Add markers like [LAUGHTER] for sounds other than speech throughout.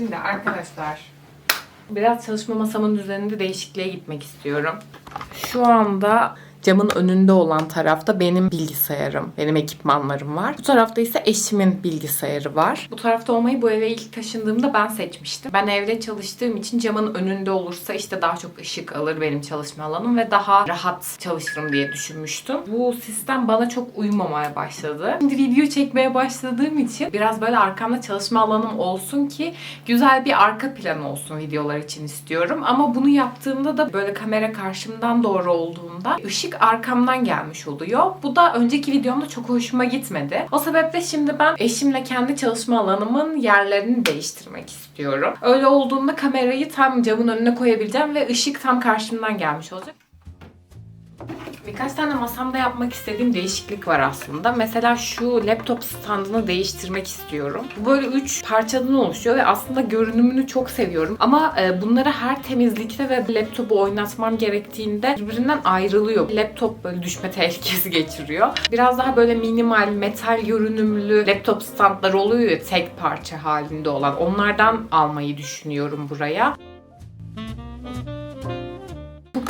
Şimdi arkadaşlar biraz çalışma masamın üzerinde değişikliğe gitmek istiyorum. Şu anda camın önünde olan tarafta benim bilgisayarım, benim ekipmanlarım var. Bu tarafta ise eşimin bilgisayarı var. Bu tarafta olmayı bu eve ilk taşındığımda ben seçmiştim. Ben evde çalıştığım için camın önünde olursa işte daha çok ışık alır benim çalışma alanım ve daha rahat çalışırım diye düşünmüştüm. Bu sistem bana çok uyumamaya başladı. Şimdi video çekmeye başladığım için biraz böyle arkamda çalışma alanım olsun ki güzel bir arka plan olsun videolar için istiyorum. Ama bunu yaptığımda da böyle kamera karşımdan doğru olduğunda ışık arkamdan gelmiş oluyor. Bu da önceki videomda çok hoşuma gitmedi. O sebeple şimdi ben eşimle kendi çalışma alanımın yerlerini değiştirmek istiyorum. Öyle olduğunda kamerayı tam camın önüne koyabileceğim ve ışık tam karşımdan gelmiş olacak. Birkaç tane masamda yapmak istediğim değişiklik var aslında. Mesela şu laptop standını değiştirmek istiyorum. Bu böyle üç parçadan oluşuyor ve aslında görünümünü çok seviyorum. Ama e, bunları her temizlikte ve laptopu oynatmam gerektiğinde birbirinden ayrılıyor. Laptop böyle düşme tehlikesi geçiriyor. Biraz daha böyle minimal, metal görünümlü laptop standları oluyor ya tek parça halinde olan. Onlardan almayı düşünüyorum buraya.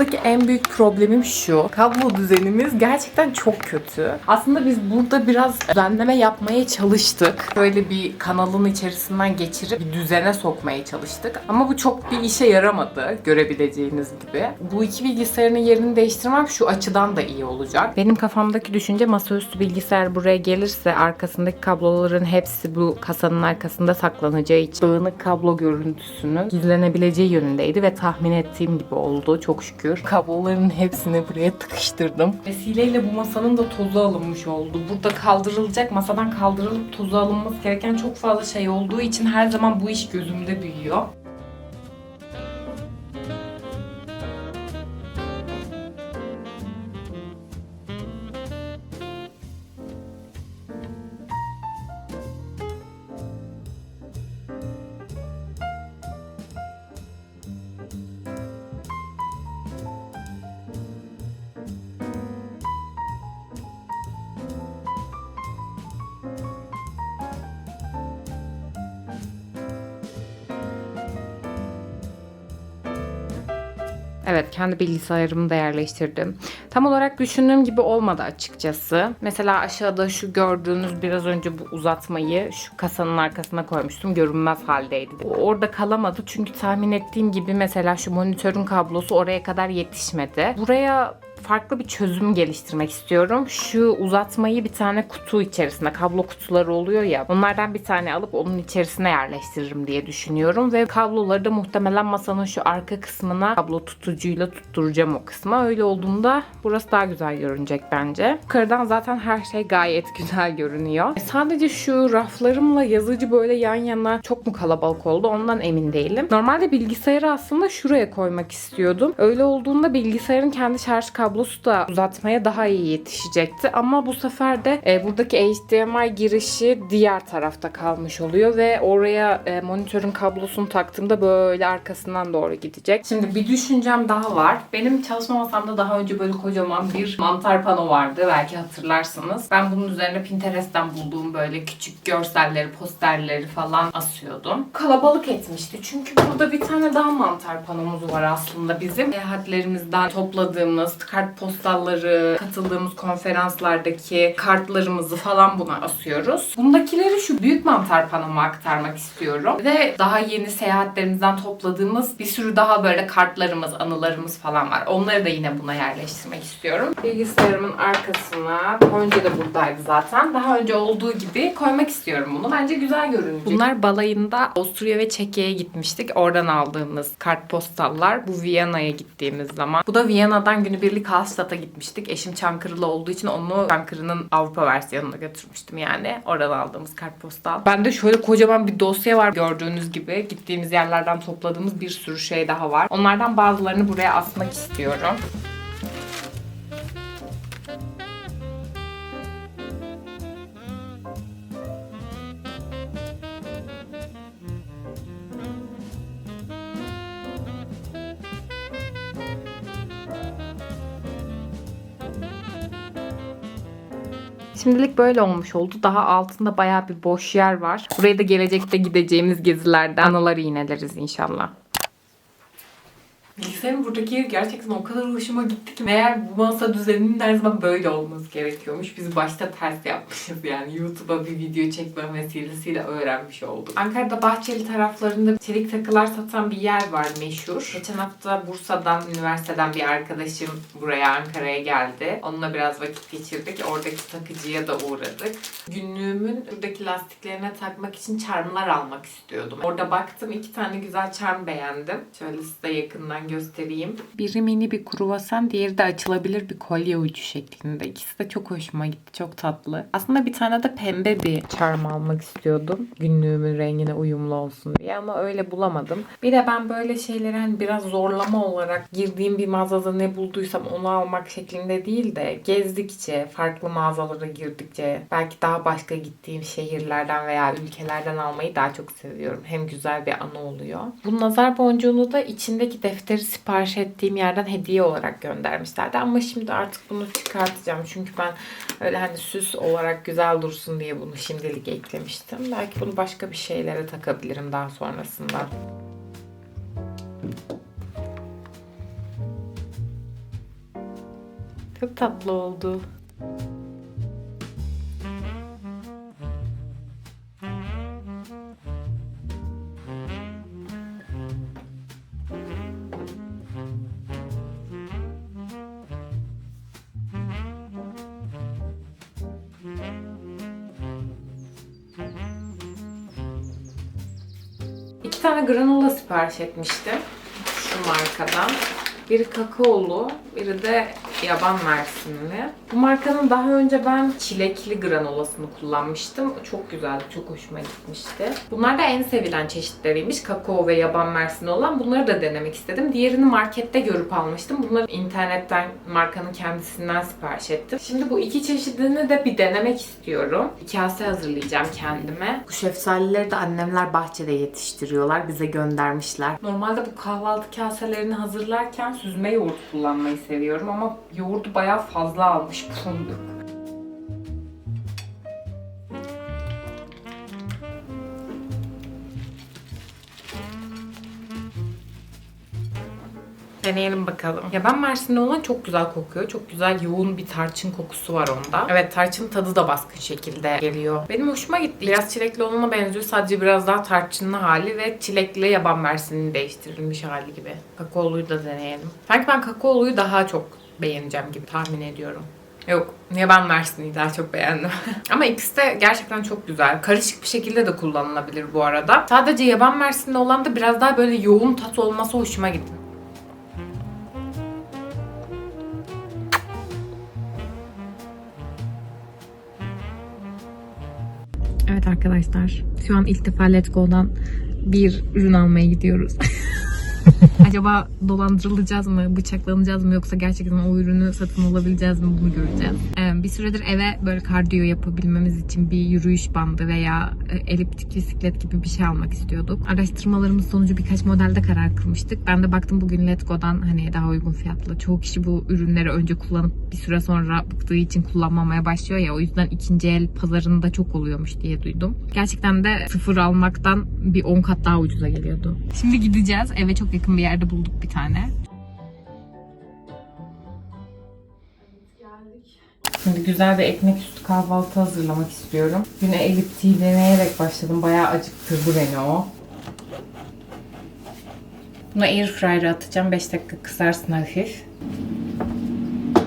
Buradaki en büyük problemim şu. Kablo düzenimiz gerçekten çok kötü. Aslında biz burada biraz düzenleme yapmaya çalıştık. Böyle bir kanalın içerisinden geçirip bir düzene sokmaya çalıştık. Ama bu çok bir işe yaramadı görebileceğiniz gibi. Bu iki bilgisayarın yerini değiştirmem şu açıdan da iyi olacak. Benim kafamdaki düşünce masaüstü bilgisayar buraya gelirse arkasındaki kabloların hepsi bu kasanın arkasında saklanacağı için dağınık kablo görüntüsünün gizlenebileceği yönündeydi ve tahmin ettiğim gibi oldu çok şükür. Kabloların hepsini buraya tıkıştırdım. Vesileyle bu masanın da tozu alınmış oldu. Burada kaldırılacak, masadan kaldırılıp tozu alınması gereken çok fazla şey olduğu için her zaman bu iş gözümde büyüyor. Evet, kendi bilgisayarımı da yerleştirdim. Tam olarak düşündüğüm gibi olmadı açıkçası. Mesela aşağıda şu gördüğünüz biraz önce bu uzatmayı şu kasanın arkasına koymuştum. Görünmez haldeydi. Orada kalamadı çünkü tahmin ettiğim gibi mesela şu monitörün kablosu oraya kadar yetişmedi. Buraya farklı bir çözüm geliştirmek istiyorum. Şu uzatmayı bir tane kutu içerisinde, kablo kutuları oluyor ya. Onlardan bir tane alıp onun içerisine yerleştiririm diye düşünüyorum. Ve kabloları da muhtemelen masanın şu arka kısmına kablo tutucuyla tutturacağım o kısma. Öyle olduğunda burası daha güzel görünecek bence. Yukarıdan zaten her şey gayet [LAUGHS] güzel görünüyor. E, Sadece şu raflarımla yazıcı böyle yan yana çok mu kalabalık oldu ondan emin değilim. Normalde bilgisayarı aslında şuraya koymak istiyordum. Öyle olduğunda bilgisayarın kendi şarj kablosu da uzatmaya daha iyi yetişecekti. Ama bu sefer de e, buradaki HDMI girişi diğer tarafta kalmış oluyor ve oraya e, monitörün kablosunu taktığımda böyle arkasından doğru gidecek. Şimdi bir düşüncem daha var. Benim çalışma masamda daha önce böyle kocaman bir mantar pano vardı. Belki hatırlarsınız. Ben bunun üzerine Pinterest'ten bulduğum böyle küçük görselleri, posterleri falan asıyordum. Kalabalık etmişti. Çünkü burada bir tane daha mantar panomuz var aslında bizim. Seyahatlerimizden topladığımız kartpostalları, katıldığımız konferanslardaki kartlarımızı falan buna asıyoruz. Bundakileri şu büyük mantar panoma aktarmak istiyorum. Ve daha yeni seyahatlerimizden topladığımız bir sürü daha böyle kartlarımız, anılarımız falan var. Onları da yine buna yerleştirmek istiyorum. Bilgisayarımın arkasına, önce de buradaydı zaten. Daha önce olduğu gibi koymak istiyorum bunu. Bence güzel görünecek. Bunlar balayında Avusturya ve Çekya'ya gitmiştik. Oradan aldığımız kartpostallar. Bu Viyana'ya gittiğimiz zaman. Bu da Viyana'dan günübirlik Hallstatt'a gitmiştik. Eşim Çankırılı olduğu için onu Çankırı'nın Avrupa versiyonuna götürmüştüm yani. Oradan aldığımız kartpostal. Bende şöyle kocaman bir dosya var gördüğünüz gibi. Gittiğimiz yerlerden topladığımız bir sürü şey daha var. Onlardan bazılarını buraya asmak istiyorum. Şimdilik böyle olmuş oldu. Daha altında bayağı bir boş yer var. Burayı da gelecekte gideceğimiz gezilerden anıları iğneleriz inşallah. Bilgisayarın buradaki yeri gerçekten o kadar hoşuma gitti ki meğer bu masa düzeninin her zaman böyle olması gerekiyormuş. Biz başta ters yapmışız yani YouTube'a bir video çekme vesilesiyle öğrenmiş olduk. Ankara'da Bahçeli taraflarında çelik takılar satan bir yer var meşhur. Geçen hafta Bursa'dan, üniversiteden bir arkadaşım buraya Ankara'ya geldi. Onunla biraz vakit geçirdik. Oradaki takıcıya da uğradık. Günlüğümün buradaki lastiklerine takmak için charmlar almak istiyordum. Orada baktım iki tane güzel charm beğendim. Şöyle size yakından göstereyim. Biri mini bir kruvasan, diğeri de açılabilir bir kolye ucu şeklinde. İkisi de çok hoşuma gitti. Çok tatlı. Aslında bir tane de pembe bir charm almak istiyordum. Günlüğümün rengine uyumlu olsun diye ama öyle bulamadım. Bir de ben böyle şeyleri hani biraz zorlama olarak girdiğim bir mağazada ne bulduysam onu almak şeklinde değil de gezdikçe, farklı mağazalara girdikçe belki daha başka gittiğim şehirlerden veya ülkelerden almayı daha çok seviyorum. Hem güzel bir anı oluyor. Bu nazar boncuğunu da içindeki defteri sipariş ettiğim yerden hediye olarak göndermişlerdi. Ama şimdi artık bunu çıkartacağım. Çünkü ben öyle hani süs olarak güzel dursun diye bunu şimdilik eklemiştim. Belki bunu başka bir şeylere takabilirim daha sonrasında. Çok tatlı oldu. İki tane granola sipariş etmiştim. Şu markadan. Biri kakaolu, biri de yaban mersinli. Bu markanın daha önce ben çilekli granolasını kullanmıştım. Çok güzeldi, çok hoşuma gitmişti. Bunlar da en sevilen çeşitleriymiş. Kakao ve yaban mersini olan. Bunları da denemek istedim. Diğerini markette görüp almıştım. Bunları internetten, markanın kendisinden sipariş ettim. Şimdi bu iki çeşidini de bir denemek istiyorum. Bir kase hazırlayacağım kendime. Bu şeftalileri de annemler bahçede yetiştiriyorlar. Bize göndermişler. Normalde bu kahvaltı kaselerini hazırlarken süzme yoğurt kullanmayı seviyorum ama yoğurdu bayağı fazla almış fındık. Deneyelim bakalım. Ya ben Mersin'de olan çok güzel kokuyor. Çok güzel yoğun bir tarçın kokusu var onda. Evet tarçın tadı da baskın şekilde geliyor. Benim hoşuma gitti. Biraz çilekli olana benziyor. Sadece biraz daha tarçınlı hali ve çilekli yaban mersinin değiştirilmiş hali gibi. Kakaoluyu da deneyelim. Sanki ben kakaoluyu daha çok beğeneceğim gibi tahmin ediyorum. Yok. Yaban Mersin'i daha çok beğendim. [LAUGHS] Ama ikisi de gerçekten çok güzel. Karışık bir şekilde de kullanılabilir bu arada. Sadece yaban Mersin'de olan da biraz daha böyle yoğun tat olması hoşuma gitti. Evet arkadaşlar. Şu an ilk defa Let's Go'dan bir ürün almaya gidiyoruz. [LAUGHS] [LAUGHS] Acaba dolandırılacağız mı, bıçaklanacağız mı yoksa gerçekten o ürünü satın alabileceğiz mi bunu göreceğiz. Ee, bir süredir eve böyle kardiyo yapabilmemiz için bir yürüyüş bandı veya e, eliptik bisiklet gibi bir şey almak istiyorduk. Araştırmalarımız sonucu birkaç modelde karar kılmıştık. Ben de baktım bugün Let's Go'dan hani daha uygun fiyatlı. Çoğu kişi bu ürünleri önce kullanıp bir süre sonra bıktığı için kullanmamaya başlıyor ya. O yüzden ikinci el pazarında çok oluyormuş diye duydum. Gerçekten de sıfır almaktan bir 10 kat daha ucuza geliyordu. Şimdi gideceğiz. Eve çok yakın bir yerde bulduk bir tane. Şimdi güzel bir ekmek üstü kahvaltı hazırlamak istiyorum. Güne eliptiği deneyerek başladım. Bayağı acıktırdı beni o. Bunu airfryer'a atacağım. 5 dakika kızarsın hafif.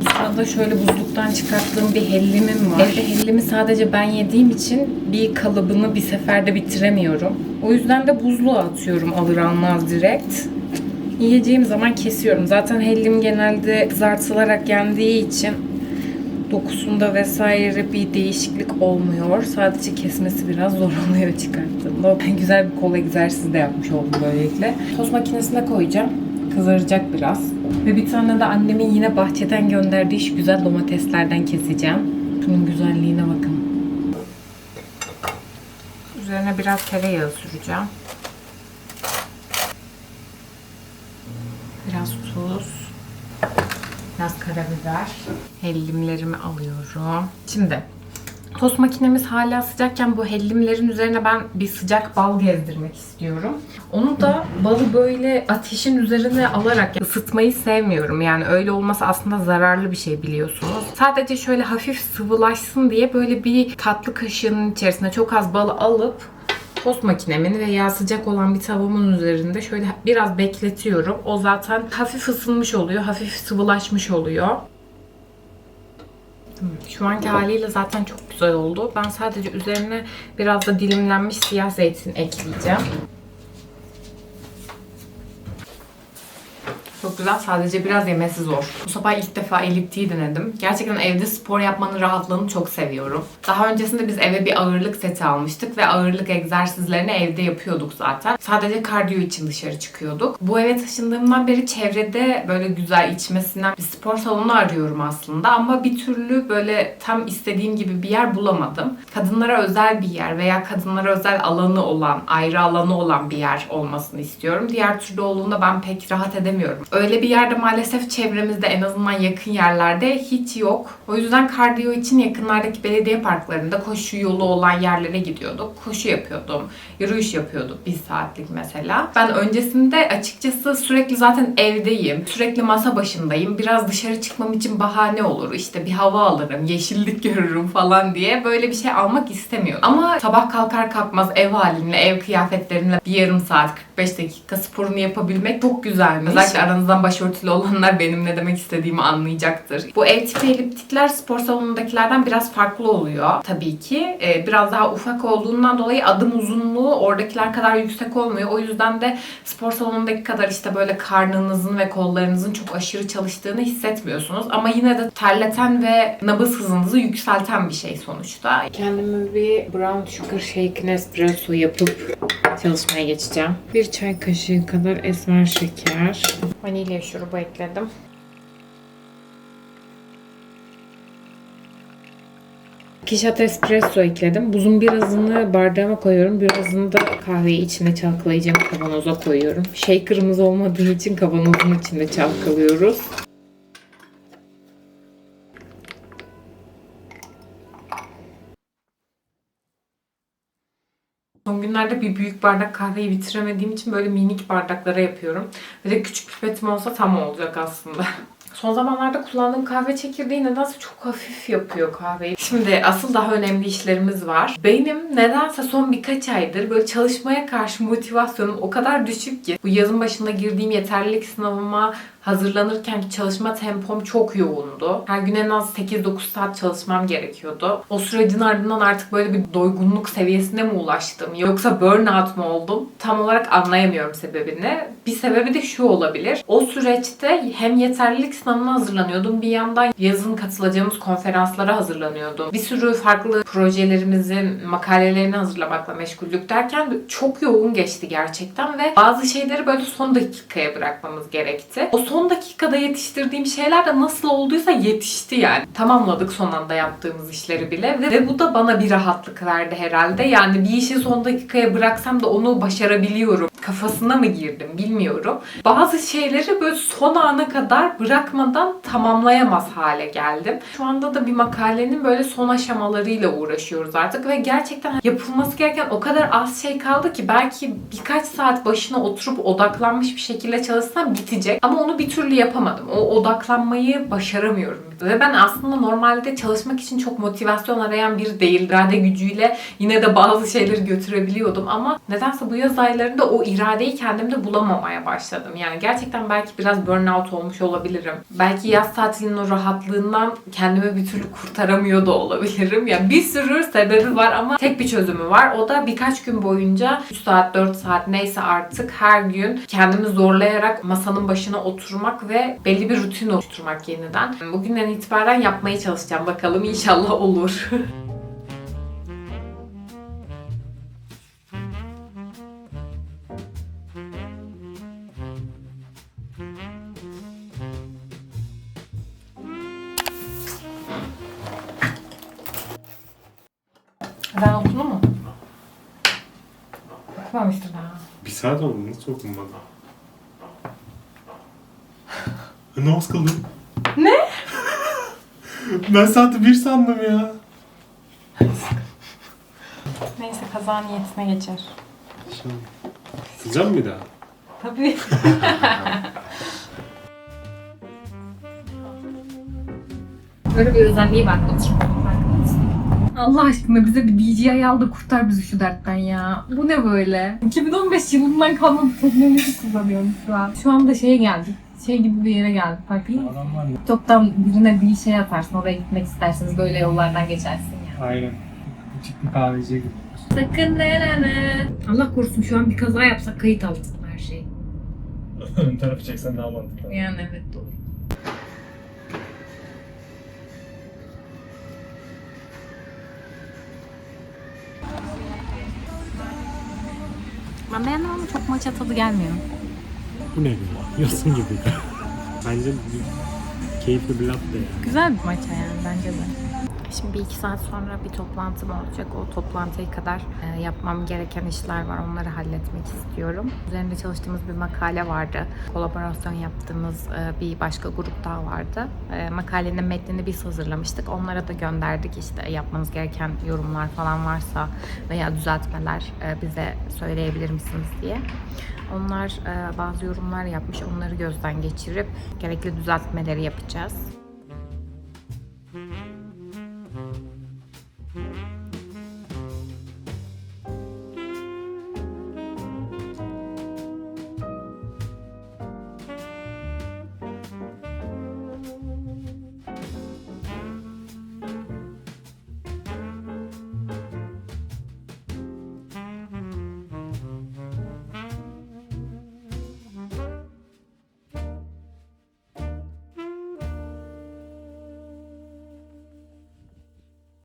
Sırada şöyle buzluktan çıkarttığım bir hellimim var. Evde hellimi sadece ben yediğim için bir kalıbını bir seferde bitiremiyorum. O yüzden de buzluğa atıyorum alır almaz direkt. Yiyeceğim zaman kesiyorum. Zaten hellim genelde kızartılarak yendiği için dokusunda vesaire bir değişiklik olmuyor. Sadece kesmesi biraz zor oluyor çıkarttığımda. [LAUGHS] Güzel bir kol egzersizi de yapmış oldum böylelikle. Tost makinesine koyacağım. Kızaracak biraz. Ve bir tane de annemin yine bahçeden gönderdiği şu güzel domateslerden keseceğim. Şunun güzelliğine bakın. Üzerine biraz tereyağı süreceğim. Biraz tuz. Karabiber. Hellimlerimi alıyorum. Şimdi Tost makinemiz hala sıcakken bu hellimlerin üzerine ben bir sıcak bal gezdirmek istiyorum. Onu da balı böyle ateşin üzerine alarak ısıtmayı sevmiyorum. Yani öyle olması aslında zararlı bir şey biliyorsunuz. Sadece şöyle hafif sıvılaşsın diye böyle bir tatlı kaşığının içerisine çok az balı alıp tost makinemin veya sıcak olan bir tavamın üzerinde şöyle biraz bekletiyorum. O zaten hafif ısınmış oluyor, hafif sıvılaşmış oluyor. Şu anki haliyle zaten çok güzel oldu. Ben sadece üzerine biraz da dilimlenmiş siyah zeytin ekleyeceğim. Çok güzel. Sadece biraz yemesi zor. Bu sabah ilk defa eliptiği denedim. Gerçekten evde spor yapmanın rahatlığını çok seviyorum. Daha öncesinde biz eve bir ağırlık seti almıştık ve ağırlık egzersizlerini evde yapıyorduk zaten. Sadece kardiyo için dışarı çıkıyorduk. Bu eve taşındığımdan beri çevrede böyle güzel içmesinden bir spor salonu arıyorum aslında ama bir türlü böyle tam istediğim gibi bir yer bulamadım. Kadınlara özel bir yer veya kadınlara özel alanı olan, ayrı alanı olan bir yer olmasını istiyorum. Diğer türlü olduğunda ben pek rahat edemiyorum. Öyle bir yerde maalesef çevremizde en azından yakın yerlerde hiç yok. O yüzden kardiyo için yakınlardaki belediye parklarında koşu yolu olan yerlere gidiyorduk. Koşu yapıyordum. Yürüyüş yapıyorduk bir saatlik mesela. Ben öncesinde açıkçası sürekli zaten evdeyim. Sürekli masa başındayım. Biraz dışarı çıkmam için bahane olur. İşte bir hava alırım, yeşillik [LAUGHS] görürüm falan diye böyle bir şey almak istemiyorum. Ama sabah kalkar kalkmaz ev halinle, ev kıyafetlerinle bir yarım saat, 45 dakika sporunu yapabilmek çok güzelmiş. Özellikle aranızdan başörtülü olanlar benim ne demek istediğimi anlayacaktır. Bu ev tipi eliptikler spor salonundakilerden biraz farklı oluyor tabii ki. Ee, biraz daha ufak olduğundan dolayı adım uzunluğu oradakiler kadar yüksek olmuyor. O yüzden de spor salonundaki kadar işte böyle karnınızın ve kollarınızın çok aşırı çalıştığını hissetmiyorsunuz. Ama yine de terleten ve nabız hızınızı yükselten bir şey sonuçta. Kendime bir brown sugar shaken espresso yapıp çalışmaya geçeceğim. Bir çay kaşığı kadar esmer şeker. Vanilya şurubu ekledim. Shot espresso ekledim. Buzun birazını bardağıma koyuyorum. Birazını da kahveyi içine çalkalayacağım kavanoza koyuyorum. Shaker'ımız olmadığı için kavanozun içinde çalkalıyoruz. Son günlerde bir büyük bardak kahveyi bitiremediğim için böyle minik bardaklara yapıyorum. Ve de küçük pipetim olsa tam olacak aslında. [LAUGHS] Son zamanlarda kullandığım kahve çekirdeği nedense çok hafif yapıyor kahveyi. Şimdi asıl daha önemli işlerimiz var. Benim nedense son birkaç aydır böyle çalışmaya karşı motivasyonum o kadar düşük ki. Bu yazın başında girdiğim yeterlilik sınavıma hazırlanırken çalışma tempom çok yoğundu. Her gün en az 8-9 saat çalışmam gerekiyordu. O sürecin ardından artık böyle bir doygunluk seviyesine mi ulaştım yoksa burnout mu oldum? Tam olarak anlayamıyorum sebebini. Bir sebebi de şu olabilir. O süreçte hem yeterlilik sınavına hazırlanıyordum bir yandan yazın katılacağımız konferanslara hazırlanıyordum. Bir sürü farklı projelerimizin makalelerini hazırlamakla meşguldük derken çok yoğun geçti gerçekten ve bazı şeyleri böyle son dakikaya bırakmamız gerekti. O son dakikada yetiştirdiğim şeyler de nasıl olduysa yetişti yani. Tamamladık son anda yaptığımız işleri bile ve, bu da bana bir rahatlık verdi herhalde. Yani bir işi son dakikaya bıraksam da onu başarabiliyorum. Kafasına mı girdim bilmiyorum. Bazı şeyleri böyle son ana kadar bırakmadan tamamlayamaz hale geldim. Şu anda da bir makalenin böyle son aşamalarıyla uğraşıyoruz artık ve gerçekten yapılması gereken o kadar az şey kaldı ki belki birkaç saat başına oturup odaklanmış bir şekilde çalışsam bitecek. Ama onu bir türlü yapamadım. O odaklanmayı başaramıyorum. Ve ben aslında normalde çalışmak için çok motivasyon arayan biri değil. İrade gücüyle yine de bazı şeyleri götürebiliyordum ama nedense bu yaz aylarında o iradeyi kendimde bulamamaya başladım. Yani gerçekten belki biraz burnout olmuş olabilirim. Belki yaz tatilinin o rahatlığından kendimi bir türlü kurtaramıyor da olabilirim. Yani bir sürü sebebi var ama tek bir çözümü var. O da birkaç gün boyunca 3 saat 4 saat neyse artık her gün kendimi zorlayarak masanın başına oturmak ve belli bir rutin oluşturmak yeniden. Bugünden itibaren yapmaya çalışacağım. Bakalım inşallah olur. Ben okudun mu? Okumamıştır daha. Bir saat oldu nasıl okunmadı? Namaz kıldım. Ne? [LAUGHS] ben saati bir sandım ya. Neyse kaza niyetine geçer. Şimdi. Sıcak mı bir daha? Tabii. [LAUGHS] Böyle bir özelliği var Allah aşkına bize bir DJI al da kurtar bizi şu dertten ya. Bu ne böyle? 2015 yılından kalma bir teknoloji kullanıyorum şu an. Şu anda şeye geldik. Şey gibi bir yere geldik. Var ya. TikTok'tan birine bir şey atarsın. Oraya gitmek istersiniz. Böyle yollardan geçersin ya. Aynen. Küçük bir kahveciye gittik. Sakın denene. Allah korusun şu an bir kaza yapsak kayıt altında her şey. [LAUGHS] Ön tarafı çeksen daha mantıklı. Yani evet doğru. Ben beğendim ama çok maça tadı gelmiyor. Bu ne ya? Yosun gibi. Bence keyifli bir latte ya. Güzel bir maça yani bence de. Şimdi bir iki saat sonra bir toplantım olacak. O toplantıya kadar e, yapmam gereken işler var. Onları halletmek istiyorum. Üzerinde çalıştığımız bir makale vardı. Kolaborasyon yaptığımız e, bir başka grup daha vardı. E, makalenin metnini biz hazırlamıştık. Onlara da gönderdik. İşte yapmanız gereken yorumlar falan varsa veya düzeltmeler bize söyleyebilir misiniz diye. Onlar bazı yorumlar yapmış. Onları gözden geçirip gerekli düzeltmeleri yapacağız.